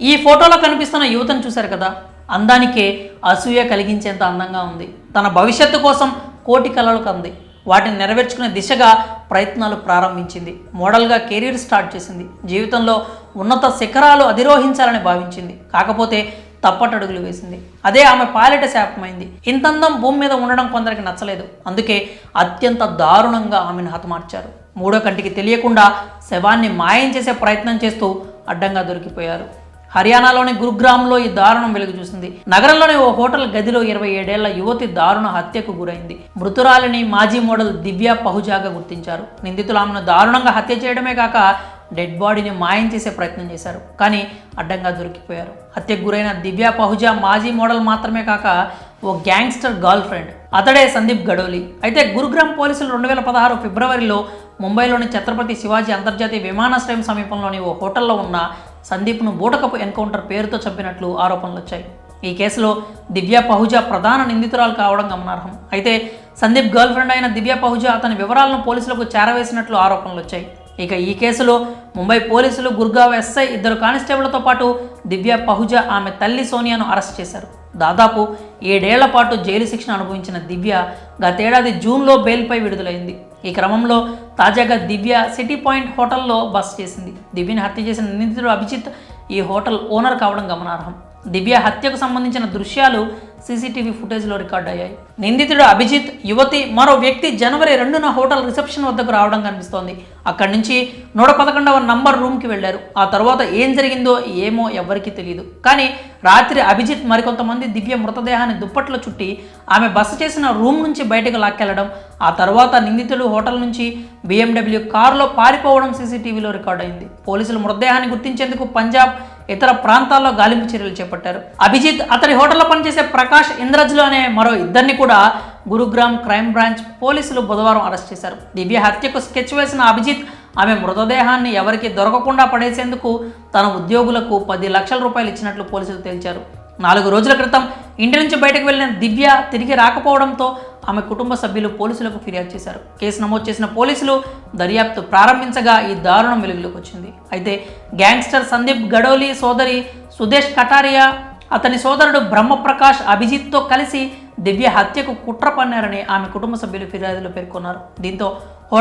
ఈ ఫోటోలో కనిపిస్తున్న యువతను చూశారు కదా? అందానికే అసూయ కలిగించేంత అందంగా ఉంది. తన భవిష్యత్తు కోసం కోటి కలలు కంది. వాటిని నెరవేర్చుకునే దిశగా ప్రయత్నాలు ప్రారంభించింది. మోడల్గా కెరీర్ స్టార్ట్ చేసింది. జీవితంలో ఉన్నత శిఖరాలు అధిరోహించాలని భావించింది. కాకపోతే తప్పటడుగులు వేసింది. అదే ఆమె పాలిట శాపమైంది. ఇంతందం భూమి మీద ఉండడం కొందరికి నచ్చలేదు. అందుకే అత్యంత దారుణంగా ఆమెను హతమార్చారు. మూడో కంటికి తెలియకుండా శవాన్ని మాయం చేసే ప్రయత్నం చేస్తూ అడ్డంగా దొరికిపోయారు. హర్యానాలోని గురుగ్రామ్లో ఈ దారుణం వెలుగు చూసింది నగరంలోని ఓ హోటల్ గదిలో ఇరవై ఏడేళ్ళ యువతి దారుణ హత్యకు గురైంది. మృతురాలిని మాజీ మోడల్ దివ్య పహుజాగా గుర్తించారు. నిందితులు ఆమెను దారుణంగా హత్య చేయడమే కాక డెడ్ బాడీని మాయం చేసే ప్రయత్నం చేశారు. కానీ అడ్డంగా దొరికిపోయారు. హత్యకు గురైన దివ్య పహుజా మాజీ మోడల్ మాత్రమే కాక ఓ గ్యాంగ్స్టర్ గర్ల్ ఫ్రెండ్. అతడే సందీప్ గడోలి. అయితే గురుగ్రామ్ పోలీసులు రెండు వేల పదహారు ఫిబ్రవరిలో ముంబైలోని ఛత్రపతి శివాజీ అంతర్జాతీయ విమానాశ్రయం సమీపంలోని ఓ హోటల్లో ఉన్న సందీప్ను బూటకపు ఎన్కౌంటర్ పేరుతో చంపినట్లు ఆరోపణలు వచ్చాయి. ఈ కేసులో దివ్య పహుజా ప్రధాన నిందితురాలు కావడం గమనార్హం. అయితే సందీప్ గర్ల్ ఫ్రెండ్ అయిన దివ్య పహుజా అతని వివరాలను పోలీసులకు చేరవేసినట్లు ఆరోపణలు వచ్చాయి. ఇక ఈ కేసులో ముంబై పోలీసులు గుర్గావ్ ఎస్ఐ ఇద్దరు కానిస్టేబుళ్ళతో పాటు దివ్య పహుజా ఆమె తల్లి సోనియాను అరెస్ట్ చేశారు. దాదాపు ఏడేళ్ళ పాటు జైలు శిక్షణ అనుభవించిన దివ్య గతేడాది జూన్లో బెయిల్పై విడుదలైంది. ఈ క్రమంలో తాజాగా దివ్య సిటీ పాయింట్ హోటల్లో బస్ చేసింది. దివ్యని హత్య చేసిన నిందితుడు అభిజిత్ ఈ హోటల్ ఓనర్ కావడం గమనార్హం. దివ్య హత్యకు సంబంధించిన దృశ్యాలు సీసీటీవీ ఫుటేజ్లో రికార్డ్ అయ్యాయి. నిందితుడు అభిజిత్ యువతి మరో వ్యక్తి జనవరి రెండున హోటల్ రిసెప్షన్ వద్దకు రావడం కనిపిస్తోంది. అక్కడి నుంచి నూట పదకొండవ నంబర్ రూమ్కి వెళ్ళారు ఆ తర్వాత ఏం జరిగిందో ఏమో ఎవ్వరికీ తెలియదు కానీ రాత్రి అభిజిత్ మరికొంతమంది దివ్య మృతదేహాన్ని దుప్పట్లో చుట్టి ఆమె బస చేసిన రూమ్ నుంచి బయటకు లాక్కెళ్ళడం ఆ తర్వాత నిందితుడు హోటల్ నుంచి బీఎండబ్ల్యూ కారులో పారిపోవడం సీసీటీవీలో రికార్డ్ అయింది. పోలీసులు మృతదేహాన్ని గుర్తించేందుకు పంజాబ్ ఇతర ప్రాంతాల్లో గాలింపు చర్యలు చేపట్టారు. అభిజిత్ అతడి హోటల్లో పనిచేసే ప్రకాష్ ఇంద్రజ్లు అనే మరో ఇద్దరిని కూడా గురుగ్రామ్ క్రైమ్ బ్రాంచ్ పోలీసులు బుధవారం అరెస్ట్ చేశారు. దివ్య హత్యకు స్కెచ్ వేసిన అభిజిత్ ఆమె మృతదేహాన్ని ఎవరికి దొరకకుండా పడేసేందుకు తన ఉద్యోగులకు పది లక్షల రూపాయలు ఇచ్చినట్లు పోలీసులు తేల్చారు. నాలుగు రోజుల క్రితం ఇంటి నుంచి బయటకు వెళ్ళిన దివ్య తిరిగి రాకపోవడంతో ఆమె కుటుంబ సభ్యులు పోలీసులకు ఫిర్యాదు చేశారు. కేసు నమోదు చేసిన పోలీసులు దర్యాప్తు ప్రారంభించగా ఈ దారుణం వెలుగులోకి వచ్చింది. అయితే గ్యాంగ్స్టర్ సందీప్ గడోలి సోదరి సుదేశ్ కటారియా అతని సోదరుడు బ్రహ్మప్రకాష్ అభిజిత్తో కలిసి దివ్య హత్యకు కుట్ర పన్నారని ఆమె కుటుంబ సభ్యులు ఫిర్యాదులో పేర్కొన్నారు. దీంతో